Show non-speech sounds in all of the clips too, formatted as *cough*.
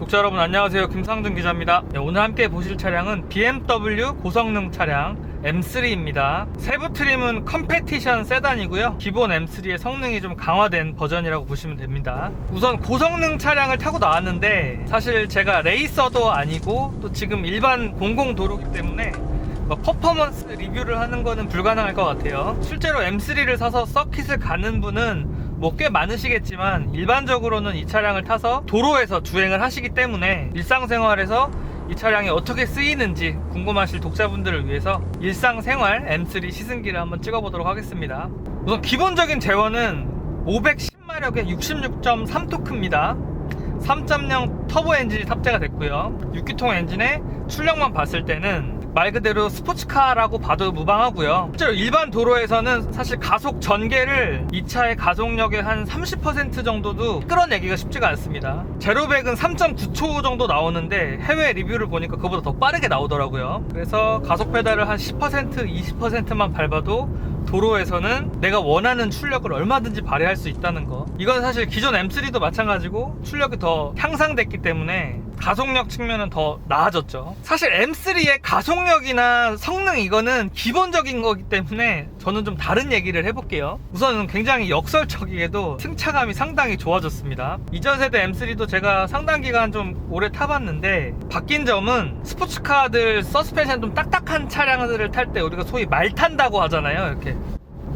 독자 여러분 안녕하세요. 김상준 기자입니다. 네, 오늘 함께 보실 차량은 BMW 고성능 차량 M3입니다. 세부 트림은 컴페티션 세단이고요. 기본 M3의 성능이 좀 강화된 버전이라고 보시면 됩니다. 우선 고성능 차량을 타고 나왔는데 사실 제가 레이서도 아니고 또 지금 일반 공공도로기 때문에 뭐 퍼포먼스 리뷰를 하는 거는 불가능할 것 같아요. 실제로 M3를 사서 서킷을 가는 분은 뭐 꽤 많으시겠지만 일반적으로는 이 차량을 타서 도로에서 주행을 하시기 때문에 일상생활에서 이 차량이 어떻게 쓰이는지 궁금하실 독자분들을 위해서 일상생활 M3 시승기를 한번 찍어보도록 하겠습니다. 우선 기본적인 제원은 510마력의 66.3토크입니다. 3.0 터보 엔진이 탑재가 됐고요. 6기통 엔진의 출력만 봤을 때는 말 그대로 스포츠카라고 봐도 무방하고요. 실제로 일반 도로에서는 사실 가속 전개를 이 차의 가속력의 한 30% 정도도 끌어내기가 쉽지가 않습니다. 제로백은 3.9초 정도 나오는데 해외 리뷰를 보니까 그보다 더 빠르게 나오더라고요. 그래서 가속 페달을 한 10% 20%만 밟아도 도로에서는 내가 원하는 출력을 얼마든지 발휘할 수 있다는 거. 이건 사실 기존 M3도 마찬가지고 출력이 더 향상됐기 때문에 가속력 측면은 더 나아졌죠. 사실 M3의 가속력이나 성능 이거는 기본적인 거기 때문에 저는 좀 다른 얘기를 해볼게요. 우선은 굉장히 역설적이게도 승차감이 상당히 좋아졌습니다. 이전 세대 M3도 제가 상당 기간 좀 오래 타봤는데 바뀐 점은 스포츠카들 서스펜션 좀 딱딱한 차량들을 탈 때 우리가 소위 말 탄다고 하잖아요. 이렇게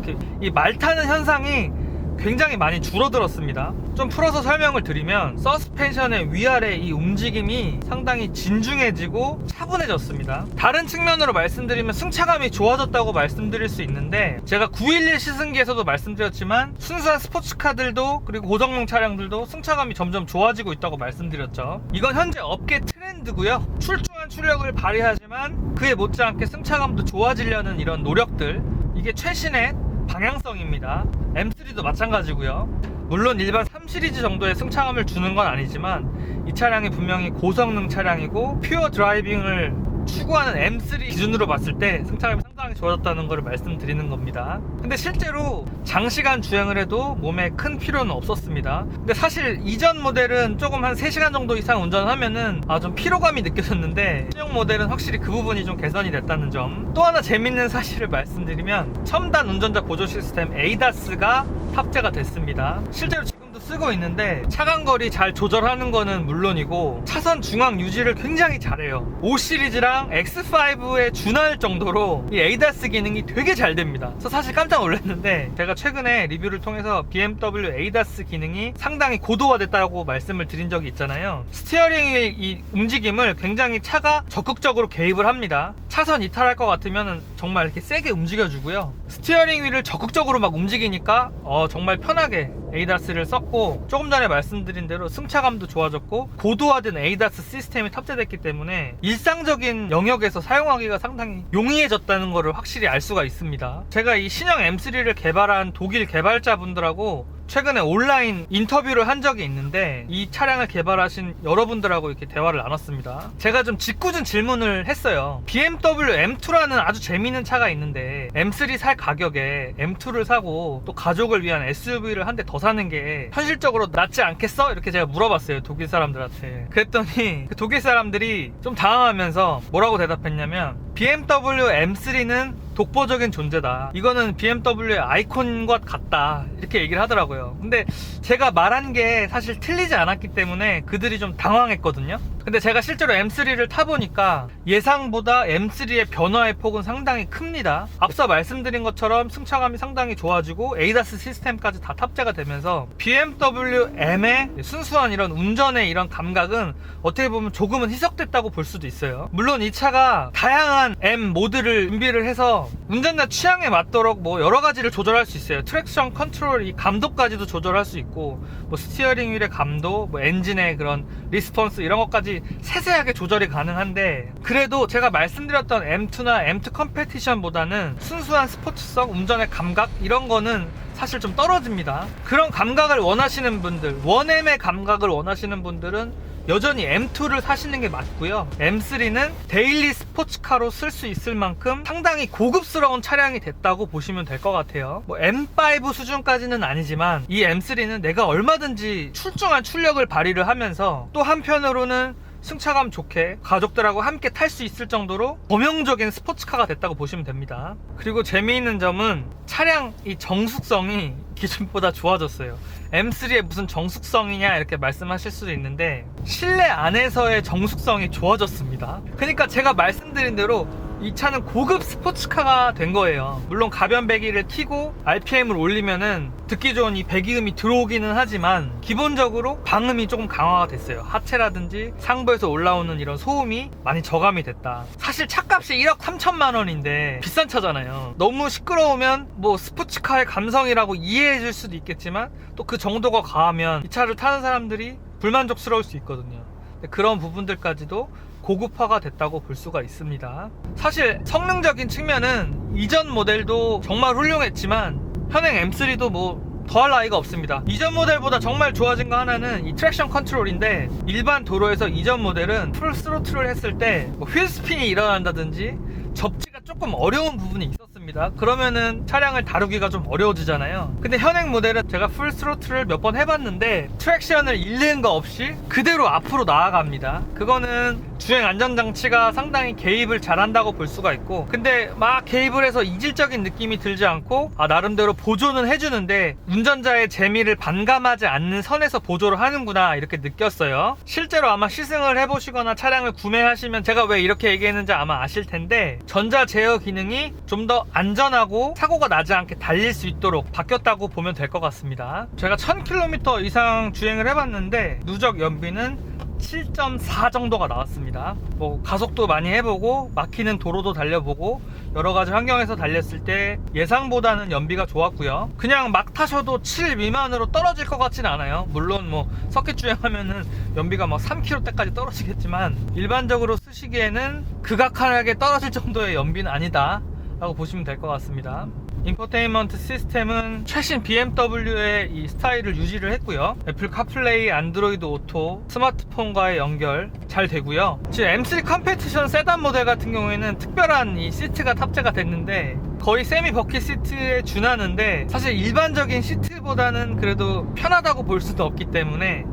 이렇게 이 말 타는 현상이 굉장히 많이 줄어들었습니다. 좀 풀어서 설명을 드리면 서스펜션의 위아래 이 움직임이 상당히 진중해지고 차분해졌습니다. 다른 측면으로 말씀드리면 승차감이 좋아졌다고 말씀드릴 수 있는데 제가 911 시승기에서도 말씀드렸지만 순수한 스포츠카들도 그리고 고성능 차량들도 승차감이 점점 좋아지고 있다고 말씀드렸죠. 이건 현재 업계 트렌드고요. 출중한 출력을 발휘하지만 그에 못지않게 승차감도 좋아지려는 이런 노력들 이게 최신의 방향성입니다. M3도 마찬가지고요. 물론 일반 3 시리즈 정도의 승차감을 주는 건 아니지만 이 차량이 분명히 고성능 차량이고 퓨어 드라이빙을 추구하는 M3 기준으로 봤을 때 승차감이 상당히 좋아졌다는 것을 말씀드리는 겁니다. 근데 실제로 장시간 주행을 해도 몸에 큰 피로는 없었습니다. 근데 사실 이전 모델은 조금 한 3시간 정도 이상 운전하면은 아 좀 피로감이 느껴졌는데 신형 모델은 확실히 그 부분이 좀 개선이 됐다는 점. 또 하나 재밌는 사실을 말씀드리면 첨단 운전자 보조 시스템 ADAS가 탑재가 됐습니다. 실제로 지금도 쓰고 있는데 차간 거리 잘 조절하는 거는 물론이고 차선 중앙 유지를 굉장히 잘해요. 5 시리즈랑 X5에 준할 정도로 이 ADAS 기능이 되게 잘 됩니다. 그래서 사실 깜짝 놀랐는데 제가 최근에 리뷰를 통해서 BMW ADAS 기능이 상당히 고도화됐다고 말씀을 드린 적이 있잖아요. 스티어링의 이 움직임을 굉장히 차가 적극적으로 개입을 합니다. 차선 이탈할 것 같으면 정말 이렇게 세게 움직여주고요. 스티어링 휠을 적극적으로 막 움직이니까 어, 정말 편하게 ADAS를 썼고 조금 전에 말씀드린 대로 승차감도 좋아졌고 고도화된 ADAS 시스템이 탑재됐기 때문에 일상적인 영역에서 사용하기가 상당히 용이해졌다는 것을 확실히 알 수가 있습니다. 제가 이 신형 M3를 개발한 독일 개발자분들하고 최근에 온라인 인터뷰를 한 적이 있는데 이 차량을 개발하신 여러분들하고 이렇게 대화를 나눴습니다. 제가 좀 짓궂은 질문을 했어요. BMW M2라는 아주 재미있는 차가 있는데 M3 살 가격에 M2를 사고 또 가족을 위한 SUV를 한 대 더 사는 게 현실적으로 낫지 않겠어? 이렇게 제가 물어봤어요. 독일 사람들한테. 그랬더니 그 독일 사람들이 좀 당황하면서 뭐라고 대답했냐면 BMW M3는 독보적인 존재다. 이거는 BMW의 아이콘과 같다. 이렇게 얘기를 하더라고요. 근데 제가 말한 게 사실 틀리지 않았기 때문에 그들이 좀 당황했거든요. 근데 제가 실제로 M3를 타보니까 예상보다 M3의 변화의 폭은 상당히 큽니다. 앞서 말씀드린 것처럼 승차감이 상당히 좋아지고 ADAS 시스템까지 다 탑재가 되면서 BMW M의 순수한 이런 운전의 이런 감각은 어떻게 보면 조금은 희석됐다고 볼 수도 있어요. 물론 이 차가 다양한 M 모드를 준비를 해서 운전자 취향에 맞도록 뭐 여러 가지를 조절할 수 있어요. 트랙션 컨트롤 이 감도까지도 조절할 수 있고 뭐 스티어링 휠의 감도, 뭐 엔진의 그런 리스폰스 이런 것까지 세세하게 조절이 가능한데 그래도 제가 말씀드렸던 M2나 M2 컴페티션보다는 순수한 스포츠성, 운전의 감각 이런 거는 사실 좀 떨어집니다. 그런 감각을 원하시는 분들, 원엠의 감각을 원하시는 분들은 여전히 M2를 사시는 게 맞고요. M3는 데일리 스포츠카로 쓸 수 있을 만큼 상당히 고급스러운 차량이 됐다고 보시면 될 것 같아요. 뭐 M5 수준까지는 아니지만 이 M3는 내가 얼마든지 출중한 출력을 발휘를 하면서 또 한편으로는 승차감 좋게 가족들하고 함께 탈 수 있을 정도로 범용적인 스포츠카가 됐다고 보시면 됩니다. 그리고 재미있는 점은 차량 이 정숙성이 *laughs* 기존보다 좋아졌어요. M3에 무슨 정숙성이냐 이렇게 말씀하실 수도 있는데 실내 안에서의 정숙성이 좋아졌습니다. 그러니까 제가 말씀드린 대로 이 차는 고급 스포츠카가 된 거예요. 물론 가변 배기를 키고 RPM을 올리면은 듣기 좋은 이 배기음이 들어오기는 하지만 기본적으로 방음이 조금 강화가 됐어요. 하체라든지 상부에서 올라오는 이런 소음이 많이 저감이 됐다. 사실 차값이 1억 3천만 원인데 비싼 차잖아요. 너무 시끄러우면 뭐 스포츠카의 감성이라고 이해해 줄 수도 있겠지만 또 그 정도가 과하면 이 차를 타는 사람들이 불만족스러울 수 있거든요. 그런 부분들까지도 고급화가 됐다고 볼 수가 있습니다. 사실 성능적인 측면은 이전 모델도 정말 훌륭했지만 현행 M3도 뭐 더할 나위가 없습니다. 이전 모델보다 정말 좋아진 거 하나는 이 트랙션 컨트롤인데 일반 도로에서 이전 모델은 풀 스로틀을 했을 때뭐 휠스핀이 일어난다든지 접지가 조금 어려운 부분이 있었 습니다. 그러면은 차량을 다루기가 좀 어려워지잖아요. 근데 현행 모델은 제가 풀 스로틀을 몇 번 해봤는데 트랙션을 잃는 거 없이 그대로 앞으로 나아갑니다. 그거는 주행 안전장치가 상당히 개입을 잘한다고 볼 수가 있고 근데 막 개입을 해서 이질적인 느낌이 들지 않고 아 나름대로 보조는 해주는데 운전자의 재미를 반감하지 않는 선에서 보조를 하는구나 이렇게 느꼈어요. 실제로 아마 시승을 해보시거나 차량을 구매하시면 제가 왜 이렇게 얘기했는지 아마 아실 텐데 전자 제어 기능이 좀 더 안전하고 사고가 나지 않게 달릴 수 있도록 바뀌었다고 보면 될 것 같습니다. 제가 1000km 이상 주행을 해봤는데 누적 연비는 7.4 정도가 나왔습니다. 뭐 가속도 많이 해보고 막히는 도로도 달려보고 여러 가지 환경에서 달렸을 때 예상보다는 연비가 좋았고요. 그냥 막 타셔도 7 미만으로 떨어질 것 같지는 않아요. 물론 뭐 서킷 주행하면은 연비가 막 3km대까지 떨어지겠지만 일반적으로 쓰시기에는 극악하게 떨어질 정도의 연비는 아니다. 라고 보시면 될 것 같습니다. 인포테인먼트 시스템은 최신 BMW의 이 스타일을 유지를 했고요. 애플 카플레이, 안드로이드 오토, 스마트폰과의 연결 잘 되고요. 지금 M3 컴페티션 세단 모델 같은 경우에는 특별한 이 시트가 탑재가 됐는데 거의 세미 버킷 시트에 준하는데 사실 일반적인 시트보다는 그래도 편하다고 볼 수도 없기 때문에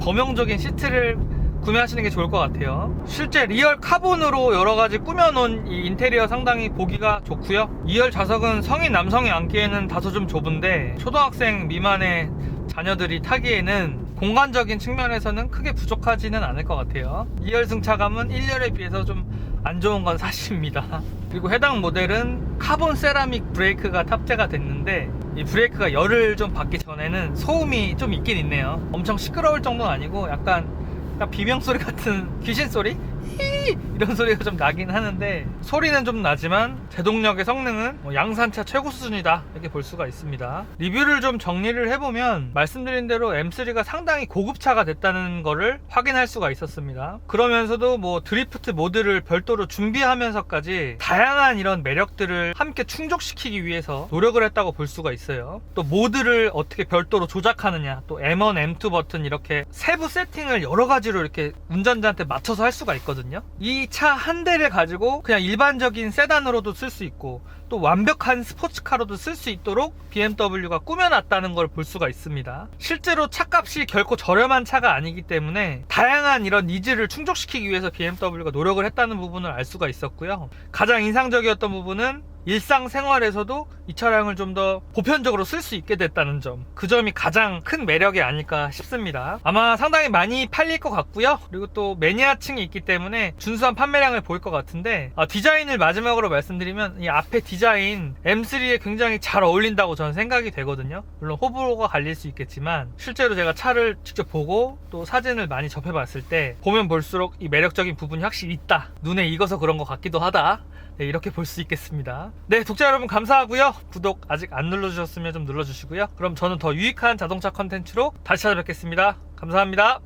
범용적인 시트를 구매하시는 게 좋을 것 같아요. 실제 리얼 카본으로 여러 가지 꾸며놓은 이 인테리어 상당히 보기가 좋고요. 2열 좌석은 성인 남성이 앉기에는 다소 좀 좁은데 초등학생 미만의 자녀들이 타기에는 공간적인 측면에서는 크게 부족하지는 않을 것 같아요. 2열 승차감은 1열에 비해서 좀 안 좋은 건 *laughs* 사실입니다. 그리고 해당 모델은 카본 세라믹 브레이크가 탑재가 됐는데 이 브레이크가 열을 좀 받기 전에는 소음이 좀 있긴 있네요. 엄청 시끄러울 정도는 아니고 약간 약간 비명 소리 같은 귀신 소리? 히히 이런 소리가 좀 나긴 하는데 소리는 좀 나지만 제동력의 성능은 뭐 양산차 최고 수준이다. 이렇게 볼 수가 있습니다. 리뷰를 좀 정리를 해보면 말씀드린 대로 M3가 상당히 고급차가 됐다는 거를 확인할 수가 있었습니다. 그러면서도 뭐 드리프트 모드를 별도로 준비하면서까지 다양한 이런 매력들을 함께 충족시키기 위해서 노력을 했다고 볼 수가 있어요. 또 모드를 어떻게 별도로 조작하느냐 또 M1, M2 버튼 이렇게 세부 세팅을 여러 가지로 이렇게 운전자한테 맞춰서 할 수가 있거든요. 이 차 한 대를 가지고 그냥 일반적인 세단으로도 쓸 수 있고 또 완벽한 스포츠카로도 쓸 수 있도록 BMW가 꾸며놨다는 걸 볼 수가 있습니다. 실제로 차값이 결코 저렴한 차가 아니기 때문에 다양한 이런 니즈를 충족시키기 위해서 BMW가 노력을 했다는 부분을 알 수가 있었고요. 가장 인상적이었던 부분은 일상생활에서도 이 차량을 좀 더 보편적으로 쓸 수 있게 됐다는 점. 그 점이 가장 큰 매력이 아닐까 싶습니다. 아마 상당히 많이 팔릴 것 같고요. 그리고 또 매니아층이 있기 때문에 준수한 판매량을 보일 것 같은데 아, 디자인을 마지막으로 말씀드리면 이 앞에 디자인 M3에 굉장히 잘 어울린다고 저는 생각이 되거든요. 물론 호불호가 갈릴 수 있겠지만 실제로 제가 차를 직접 보고 또 사진을 많이 접해봤을 때 보면 볼수록 이 매력적인 부분이 확실히 있다. 눈에 익어서 그런 것 같기도 하다. 네, 이렇게 볼 수 있겠습니다. 네, 독자 여러분 감사하고요. 구독 아직 안 눌러주셨으면 좀 눌러주시고요. 그럼 저는 더 유익한 자동차 컨텐츠로 다시 찾아뵙겠습니다. 감사합니다.